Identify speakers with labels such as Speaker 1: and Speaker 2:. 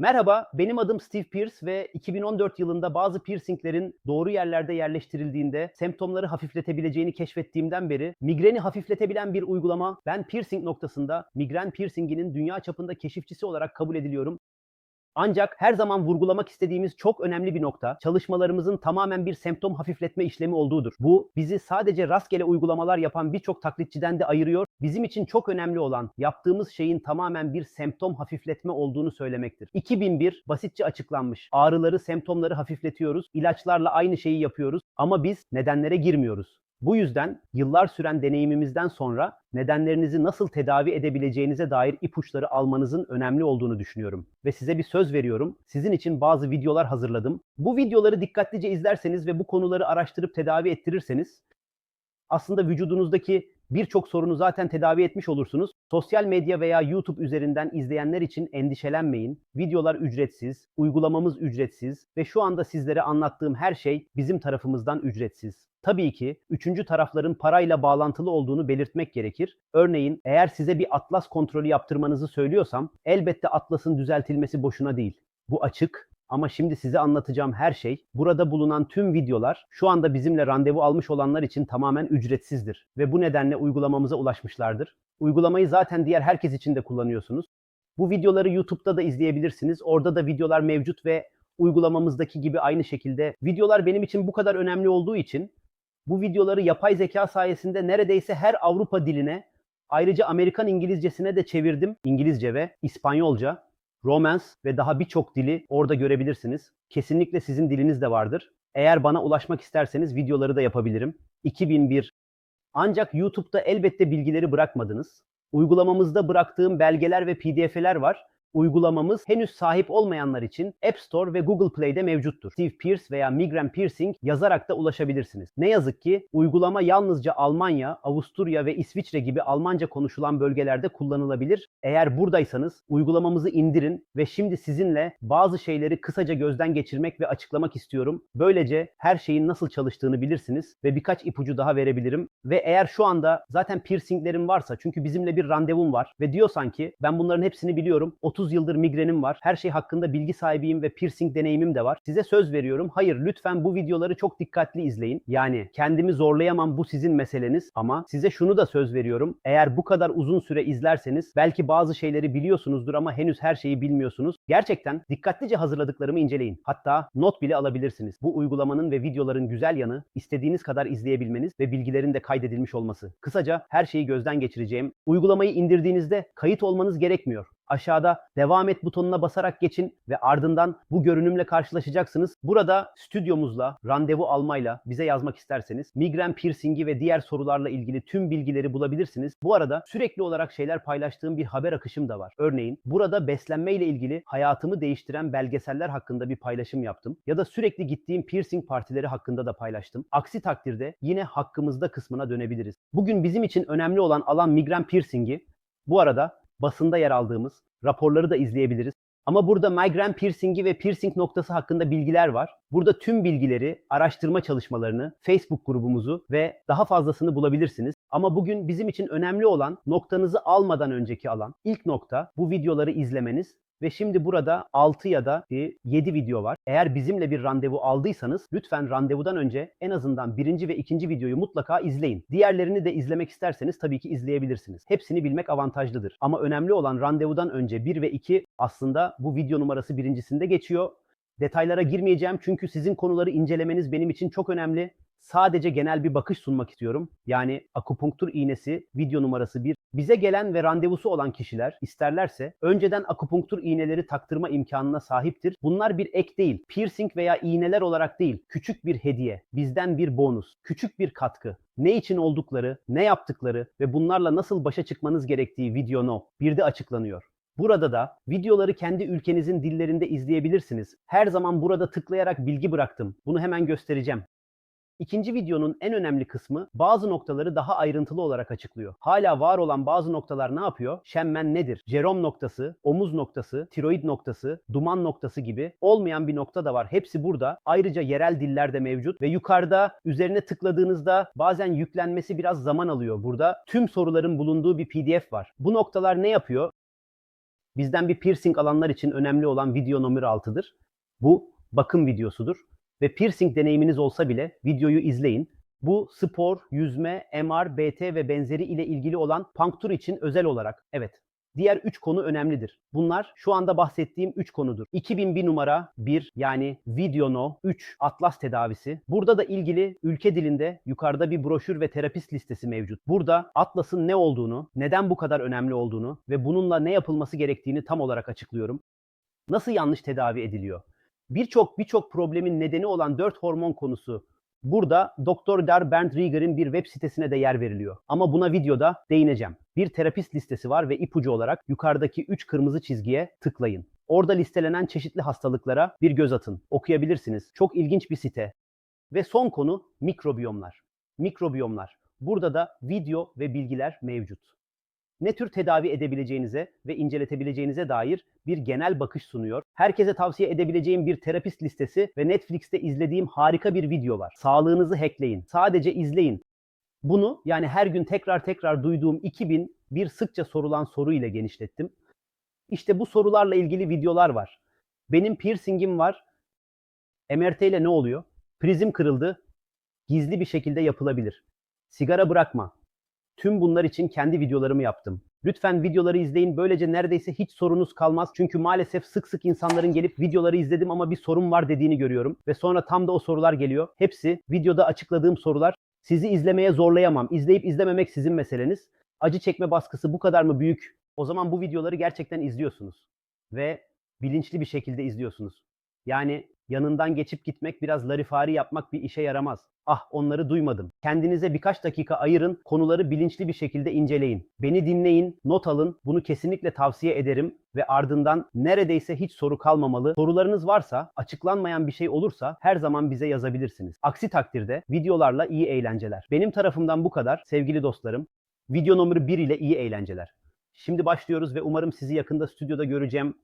Speaker 1: Merhaba, benim adım Steve Pierce ve 2014 yılında bazı piercinglerin doğru yerlerde yerleştirildiğinde semptomları hafifletebileceğini keşfettiğimden beri migreni hafifletebilen bir uygulama ben piercing noktasında migren piercinginin dünya çapında keşifçisi olarak kabul ediliyorum. Ancak her zaman vurgulamak istediğimiz çok önemli bir nokta çalışmalarımızın tamamen bir semptom hafifletme işlemi olduğudur. Bu bizi sadece rastgele uygulamalar yapan birçok taklitçiden de ayırıyor. Bizim için çok önemli olan yaptığımız şeyin tamamen bir semptom hafifletme olduğunu söylemektir. 2001 basitçe açıklanmış. Ağrıları, semptomları hafifletiyoruz. İlaçlarla aynı şeyi yapıyoruz ama biz nedenlere girmiyoruz. Bu yüzden yıllar süren deneyimimizden sonra nedenlerinizi nasıl tedavi edebileceğinize dair ipuçları almanızın önemli olduğunu düşünüyorum. Ve size bir söz veriyorum. Sizin için bazı videolar hazırladım. Bu videoları dikkatlice izlerseniz ve bu konuları araştırıp tedavi ettirirseniz aslında vücudunuzdaki birçok sorunu zaten tedavi etmiş olursunuz. Sosyal medya veya YouTube üzerinden izleyenler için endişelenmeyin. Videolar ücretsiz, uygulamamız ücretsiz ve şu anda sizlere anlattığım her şey bizim tarafımızdan ücretsiz. Tabii ki üçüncü tarafların parayla bağlantılı olduğunu belirtmek gerekir. Örneğin eğer size bir atlas kontrolü yaptırmanızı söylüyorsam elbette atlasın düzeltilmesi boşuna değil. Bu açık ama şimdi size anlatacağım her şey, burada bulunan tüm videolar şu anda bizimle randevu almış olanlar için tamamen ücretsizdir ve bu nedenle uygulamamıza ulaşmışlardır. Uygulamayı zaten diğer herkes için de kullanıyorsunuz. Bu videoları YouTube'da da izleyebilirsiniz. Orada da videolar mevcut ve uygulamamızdaki gibi aynı şekilde videolar benim için bu kadar önemli olduğu için bu videoları yapay zeka sayesinde neredeyse her Avrupa diline ayrıca Amerikan İngilizcesine de çevirdim. İngilizce ve İspanyolca, Romance ve daha birçok dili orada görebilirsiniz. Kesinlikle sizin diliniz de vardır. Eğer bana ulaşmak isterseniz videoları da yapabilirim. 2001 ancak YouTube'da elbette bilgileri bırakmadınız. Uygulamamızda bıraktığım belgeler ve PDF'ler var. Uygulamamız henüz sahip olmayanlar için App Store ve Google Play'de mevcuttur. Steve Pierce veya Migren Piercing yazarak da ulaşabilirsiniz. Ne yazık ki uygulama yalnızca Almanya, Avusturya ve İsviçre gibi Almanca konuşulan bölgelerde kullanılabilir. Eğer buradaysanız uygulamamızı indirin ve şimdi sizinle bazı şeyleri kısaca gözden geçirmek ve açıklamak istiyorum. Böylece her şeyin nasıl çalıştığını bilirsiniz ve birkaç ipucu daha verebilirim. Ve eğer şu anda zaten piercinglerin varsa çünkü bizimle bir randevum var ve diyorsan ki ben bunların hepsini biliyorum. 30 yıldır migrenim var. Her şey hakkında bilgi sahibiyim ve piercing deneyimim de var. Size söz veriyorum. Hayır lütfen bu videoları çok dikkatli izleyin. Yani kendimi zorlayamam bu sizin meseleniz ama size şunu da söz veriyorum. Eğer bu kadar uzun süre izlerseniz belki bazı şeyleri biliyorsunuzdur ama henüz her şeyi bilmiyorsunuz. Gerçekten dikkatlice hazırladıklarımı inceleyin. Hatta not bile alabilirsiniz. Bu uygulamanın ve videoların güzel yanı istediğiniz kadar izleyebilmeniz ve bilgilerin de kaydedilmiş olması. Kısaca her şeyi gözden geçireceğim. Uygulamayı indirdiğinizde kayıt olmanız gerekmiyor. Aşağıda devam et butonuna basarak geçin ve ardından bu görünümle karşılaşacaksınız. Burada stüdyomuzla randevu almayla bize yazmak isterseniz migren piercingi ve diğer sorularla ilgili tüm bilgileri bulabilirsiniz. Bu arada sürekli olarak şeyler paylaştığım bir haber akışım da var. Örneğin burada beslenme ile ilgili hayatımı değiştiren belgeseller hakkında bir paylaşım yaptım ya da sürekli gittiğim piercing partileri hakkında da paylaştım. Aksi takdirde yine hakkımızda kısmına dönebiliriz. Bugün bizim için önemli olan alan migren piercingi. Bu arada basında yer aldığımız raporları da izleyebiliriz. Ama burada migraine piercingi ve piercing noktası hakkında bilgiler var. Burada tüm bilgileri, araştırma çalışmalarını, Facebook grubumuzu ve daha fazlasını bulabilirsiniz. Ama bugün bizim için önemli olan noktanızı almadan önceki alan. İlk nokta bu videoları izlemeniz ve şimdi burada 6 ya da 7 video var. Eğer bizimle bir randevu aldıysanız lütfen randevudan önce en azından birinci ve ikinci videoyu mutlaka izleyin. Diğerlerini de izlemek isterseniz tabii ki izleyebilirsiniz. Hepsini bilmek avantajlıdır. Ama önemli olan randevudan önce 1 ve 2 aslında bu video numarası birincisinde geçiyor. Detaylara girmeyeceğim çünkü sizin konuları incelemeniz benim için çok önemli. Sadece genel bir bakış sunmak istiyorum. Yani akupunktur iğnesi video numarası 1. Bize gelen ve randevusu olan kişiler isterlerse önceden akupunktur iğneleri taktırma imkanına sahiptir. Bunlar bir ek değil, piercing veya iğneler olarak değil, küçük bir hediye, bizden bir bonus, küçük bir katkı. Ne için oldukları, ne yaptıkları ve bunlarla nasıl başa çıkmanız gerektiği video no bir de açıklanıyor. Burada da videoları kendi ülkenizin dillerinde izleyebilirsiniz. Her zaman burada tıklayarak bilgi bıraktım. Bunu hemen göstereceğim. İkinci videonun en önemli kısmı bazı noktaları daha ayrıntılı olarak açıklıyor. Hala var olan bazı noktalar ne yapıyor? Şemmen nedir? Jerom noktası, omuz noktası, tiroid noktası, duman noktası gibi olmayan bir nokta da var. Hepsi burada. Ayrıca yerel diller de mevcut ve yukarıda üzerine tıkladığınızda bazen yüklenmesi biraz zaman alıyor. Burada tüm soruların bulunduğu bir PDF var. Bu noktalar ne yapıyor? Bizden bir piercing alanlar için önemli olan video numara 6'dır. Bu bakım videosudur ve piercing deneyiminiz olsa bile videoyu izleyin. Bu spor, yüzme, MR, BT ve benzeri ile ilgili olan punktur için özel olarak evet Diğer 3 konu önemlidir. Bunlar şu anda bahsettiğim 3 konudur. 2001 numara 1 yani Videono 3 Atlas tedavisi. Burada da ilgili ülke dilinde yukarıda bir broşür ve terapist listesi mevcut. Burada Atlas'ın ne olduğunu, neden bu kadar önemli olduğunu ve bununla ne yapılması gerektiğini tam olarak açıklıyorum. Nasıl yanlış tedavi ediliyor? Birçok birçok problemin nedeni olan 4 hormon konusu Burada Dr. Dar Bernd Rieger'in bir web sitesine de yer veriliyor. Ama buna videoda değineceğim. Bir terapist listesi var ve ipucu olarak yukarıdaki 3 kırmızı çizgiye tıklayın. Orada listelenen çeşitli hastalıklara bir göz atın. Okuyabilirsiniz. Çok ilginç bir site. Ve son konu mikrobiyomlar. Mikrobiyomlar. Burada da video ve bilgiler mevcut. Ne tür tedavi edebileceğinize ve inceletebileceğinize dair bir genel bakış sunuyor. Herkese tavsiye edebileceğim bir terapist listesi ve Netflix'te izlediğim harika bir video var. Sağlığınızı hackleyin. Sadece izleyin. Bunu yani her gün tekrar tekrar duyduğum 2000 bir sıkça sorulan soru ile genişlettim. İşte bu sorularla ilgili videolar var. Benim piercingim var. MRT ile ne oluyor? Prizim kırıldı. Gizli bir şekilde yapılabilir. Sigara bırakma. Tüm bunlar için kendi videolarımı yaptım. Lütfen videoları izleyin. Böylece neredeyse hiç sorunuz kalmaz. Çünkü maalesef sık sık insanların gelip videoları izledim ama bir sorun var dediğini görüyorum. Ve sonra tam da o sorular geliyor. Hepsi videoda açıkladığım sorular. Sizi izlemeye zorlayamam. İzleyip izlememek sizin meseleniz. Acı çekme baskısı bu kadar mı büyük? O zaman bu videoları gerçekten izliyorsunuz. Ve bilinçli bir şekilde izliyorsunuz. Yani yanından geçip gitmek biraz larifari yapmak bir işe yaramaz. Ah onları duymadım. Kendinize birkaç dakika ayırın, konuları bilinçli bir şekilde inceleyin. Beni dinleyin, not alın. Bunu kesinlikle tavsiye ederim ve ardından neredeyse hiç soru kalmamalı. Sorularınız varsa, açıklanmayan bir şey olursa her zaman bize yazabilirsiniz. Aksi takdirde videolarla iyi eğlenceler. Benim tarafımdan bu kadar sevgili dostlarım. Video numara 1 ile iyi eğlenceler. Şimdi başlıyoruz ve umarım sizi yakında stüdyoda göreceğim.